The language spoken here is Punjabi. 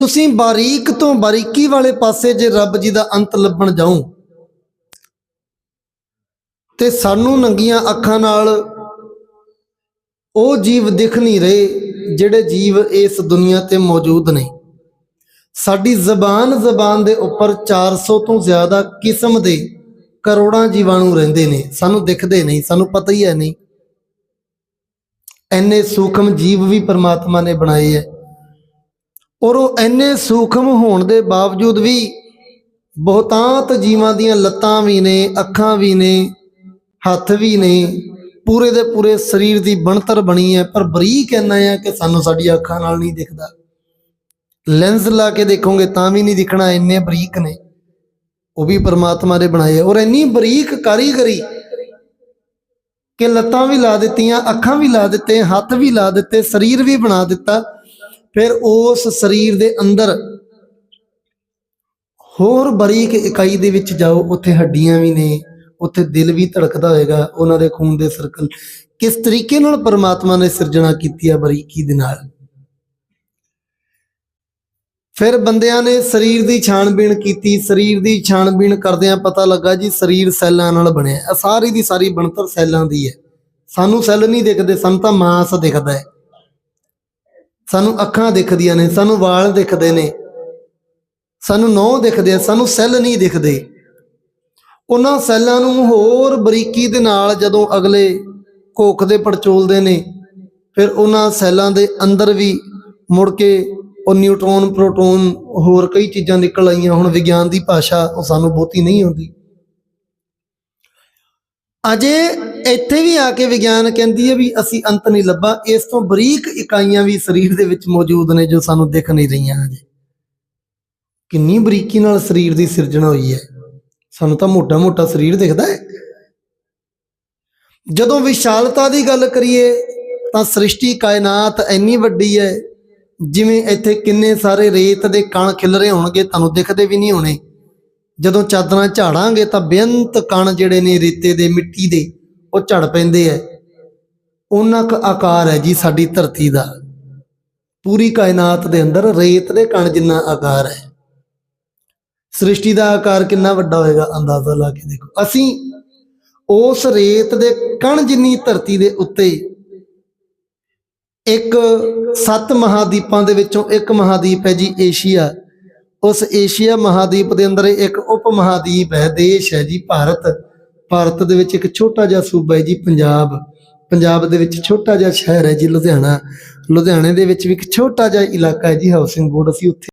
ਤੁਸੀਂ ਬਾਰੀਕ ਤੋਂ ਬਾਰੀਕੀ ਵਾਲੇ ਪਾਸੇ ਜੇ ਰੱਬ ਜੀ ਦਾ ਅੰਤ ਲੱਭਣ ਜਾਓ, ਤੇ ਸਾਨੂੰ ਨੰਗੀਆਂ ਅੱਖਾਂ ਨਾਲ ਉਹ ਜੀਵ ਦਿਖ ਨਹੀਂ ਰਹੇ ਜਿਹੜੇ ਜੀਵ ਇਸ ਦੁਨੀਆ ਤੇ ਮੌਜੂਦ ਨੇ। ਸਾਡੀ ਜ਼ਬਾਨ ਜ਼ਬਾਨ ਦੇ ਉੱਪਰ 400 ਤੋਂ ਜ਼ਿਆਦਾ ਕਿਸਮ ਦੇ ਕਰੋੜਾਂ ਜੀਵਾਣੂ ਰਹਿੰਦੇ ਨੇ। ਸਾਨੂੰ ਦਿਖਦੇ ਨਹੀਂ, ਸਾਨੂੰ ਪਤਾ ਹੀ ਹੈ ਨਹੀਂ। ਐਨੇ ਸੂਖਮ ਜੀਵ ਵੀ ਪਰਮਾਤਮਾ ਨੇ ਬਣਾਏ ਐ ਔਰ ਉਹ ਐਨੇ ਸੂਖਮ ਹੋਣ ਦੇ ਬਾਵਜੂਦ ਵੀ ਬਹੁਤਾਂਤ ਜੀਵਾਂ ਦੀਆਂ ਲੱਤਾਂ ਵੀ ਨੇ, ਅੱਖਾਂ ਵੀ ਨੇ, ਹੱਥ ਵੀ ਨੇ, ਪੂਰੇ ਦੇ ਪੂਰੇ ਸਰੀਰ ਦੀ ਬਣਤਰ ਬਣੀ ਹੈ, ਪਰ ਬਰੀਕ ਇੰਨਾ ਹੈ ਕਿ ਸਾਨੂੰ ਸਾਡੀਆਂ ਅੱਖਾਂ ਨਾਲ ਨਹੀਂ ਦਿਖਦਾ। ਲੈਂਸ ਲਾ ਕੇ ਦੇਖੋਗੇ ਤਾਂ ਵੀ ਨਹੀਂ ਦਿਖਣਾ, ਇੰਨੇ ਬਰੀਕ ਨੇ। ਉਹ ਵੀ ਪਰਮਾਤਮਾ ਨੇ ਬਣਾਏ ਔਰ ਇੰਨੀ ਬਰੀਕ ਕਾਰੀਗਰੀ ਕਿ ਲੱਤਾਂ ਵੀ ਲਾ ਦਿੱਤੀਆਂ, ਅੱਖਾਂ ਵੀ ਲਾ ਦਿੱਤੇ, ਹੱਥ ਵੀ ਲਾ ਦਿੱਤੇ, ਸਰੀਰ ਵੀ ਬਣਾ ਦਿੱਤਾ। ਫਿਰ ਉਸ ਸਰੀਰ ਦੇ ਅੰਦਰ ਹੋਰ ਬਰੀਕ ਇਕਾਈ ਦੇ ਵਿੱਚ ਜਾਓ, ਉੱਥੇ ਹੱਡੀਆਂ ਵੀ ਨੇ, ਉੱਥੇ ਦਿਲ ਵੀ ਧੜਕਦਾ ਹੋਏਗਾ, ਉਹਨਾਂ ਦੇ ਖੂਨ ਦੇ ਸਰਕਲ ਕਿਸ ਤਰੀਕੇ ਨਾਲ ਪਰਮਾਤਮਾ ਨੇ ਸਿਰਜਣਾ ਕੀਤੀ ਹੈ ਬਰੀਕੀ ਦੇ ਨਾਲ? ਫਿਰ ਬੰਦਿਆਂ ਨੇ ਸਰੀਰ ਦੀ ਛਾਣਬੀਣ ਕੀਤੀ, ਸਰੀਰ ਦੀ ਛਾਣਬੀਣ ਕਰਦਿਆਂ ਪਤਾ ਲੱਗਾ ਜੀ ਸਰੀਰ ਸੈੱਲਾਂ ਨਾਲ ਬਣਿਆ। ਹੈ। ਇਹ ਸਾਰੀ ਦੀ ਸਾਰੀ ਬਣਤਰ ਸੈੱਲਾਂ ਦੀ ਹੈ। ਸਾਨੂੰ ਸੈੱਲ ਨਹੀਂ ਦਿਖਦੇ, ਸਾਨੂੰ ਤਾਂ ਮਾਸ ਦਿਖਦਾ ਹੈ। ਸਾਨੂੰ ਅੱਖਾਂ ਦਿਖਦੀਆਂ ਨੇ, ਸਾਨੂੰ ਵਾਲ ਦਿਖਦੇ ਨੇ। ਸਾਨੂੰ ਨਹੁੰ ਦਿਖਦੇ ਆ, ਸਾਨੂੰ ਸੈੱਲ ਨਹੀਂ ਦਿਖਦੇ। ਉਹਨਾਂ ਸੈੱਲਾਂ ਨੂੰ ਹੋਰ ਬਰੀਕੀ ਦੇ ਨਾਲ ਜਦੋਂ ਅਗਲੇ ਕੋਖ ਦੇ ਪੜਚੋਲਦੇ ਨੇ, ਫਿਰ ਉਹਨਾਂ ਸੈੱਲਾਂ ਦੇ ਅੰਦਰ ਵੀ ਮੁੜ ਕੇ ਉਹ ਨਿਊਟਰੋਨ, ਪ੍ਰੋਟੋਨ ਹੋਰ ਕਈ ਚੀਜ਼ਾਂ ਨਿਕਲ ਆਈਆਂ। ਹੁਣ ਵਿਗਿਆਨ ਦੀ ਭਾਸ਼ਾ ਉਹ ਸਾਨੂੰ ਬਹੁਤੀ ਨਹੀਂ ਆਉਂਦੀ। ਅਜੇ ਇੱਥੇ ਵੀ ਆ ਕੇ ਵਿਗਿਆਨ ਕਹਿੰਦੀ ਹੈ ਵੀ ਅਸੀਂ ਅੰਤ ਨਹੀਂ ਲੱਭਾ, ਇਸ ਤੋਂ ਬਰੀਕ ਇਕਾਈਆਂ ਵੀ ਸਰੀਰ ਦੇ ਵਿੱਚ ਮੌਜੂਦ ਨੇ ਜੋ ਸਾਨੂੰ ਦਿਖ ਨਹੀਂ ਰਹੀਆਂ ਹਜੇ। ਕਿੰਨੀ ਬਰੀਕੀ ਨਾਲ ਸਰੀਰ ਦੀ ਸਿਰਜਣਾ ਹੋਈ ਹੈ। ਸਾਨੂੰ ਤਾਂ ਮੋਟਾ ਮੋਟਾ ਸਰੀਰ ਦਿਖਦਾ ਹੈ। ਜਦੋਂ ਵਿਸ਼ਾਲਤਾ ਦੀ ਗੱਲ ਕਰੀਏ, ਤਾਂ ਸ੍ਰਿਸ਼ਟੀ ਕਾਇਨਾਤ ਇੰਨੀ ਵੱਡੀ ਹੈ, ਜਿਵੇਂ ਇੱਥੇ ਕਿੰਨੇ ਸਾਰੇ ਰੇਤ ਦੇ ਕਣ ਖਿਲਰੇ ਹੋਣਗੇ, ਤੁਹਾਨੂੰ ਦਿਖਦੇ ਵੀ ਨਹੀਂ ਹੋਣੇ। ਜਦੋਂ ਚਾਦਰਾਂ ਝਾੜਾਂਗੇ ਤਾਂ ਬੇਅੰਤ ਕਣ ਜਿਹੜੇ ਨੇ ਰੇਤੇ ਦੇ ਮਿੱਟੀ ਦੇ, ਉਹ ਝੜ ਪੈਂਦੇ ਐ। ਉਹਨਾਂ ਕ ਆਕਾਰ ਹੈ ਜੀ ਸਾਡੀ ਧਰਤੀ ਦਾ। ਪੂਰੀ ਕਾਇਨਾਤ ਦੇ ਅੰਦਰ ਰੇਤ ਦੇ ਕਣ ਜਿੰਨਾ ਆਕਾਰ ਹੈ ਸ੍ਰਿਸ਼ਟੀ ਦਾ ਆਕਾਰ ਕਿੰਨਾ ਵੱਡਾ ਹੋਏਗਾ ਅੰਦਾਜ਼ਾ ਲਾ ਕੇ ਦੇਖੋ। ਅਸੀਂ ਉਸ ਰੇਤ ਦੇ ਕਣ ਜਿੰਨੀ ਧਰਤੀ ਦੇ ਉੱਤੇ ਇੱਕ ਸੱਤ ਮਹਾਦੀਪਾਂ ਦੇ ਵਿੱਚੋਂ ਇੱਕ ਮਹਾਦੀਪ ਹੈ ਜੀ ਏਸ਼ੀਆ। ਉਸ ਏਸ਼ੀਆ ਮਹਾਦੀਪ ਦੇ ਅੰਦਰ ਇੱਕ ਉਪ ਮਹਾਦੀਪ ਹੈ, ਦੇਸ਼ ਹੈ ਜੀ ਭਾਰਤ। ਭਾਰਤ ਦੇ ਵਿੱਚ ਇੱਕ ਛੋਟਾ ਜਿਹਾ ਸੂਬਾ ਹੈ ਜੀ ਪੰਜਾਬ। ਪੰਜਾਬ ਦੇ ਵਿੱਚ ਛੋਟਾ ਜਿਹਾ ਸ਼ਹਿਰ ਹੈ ਜੀ ਲੁਧਿਆਣਾ। ਲੁਧਿਆਣੇ ਦੇ ਵਿੱਚ ਵੀ ਇੱਕ ਛੋਟਾ ਜਿਹਾ ਇਲਾਕਾ ਹੈ ਜੀ ਹਾਊਸਿੰਗ ਬੋਰਡ ਅਸੀਂ ਉੱਥੇ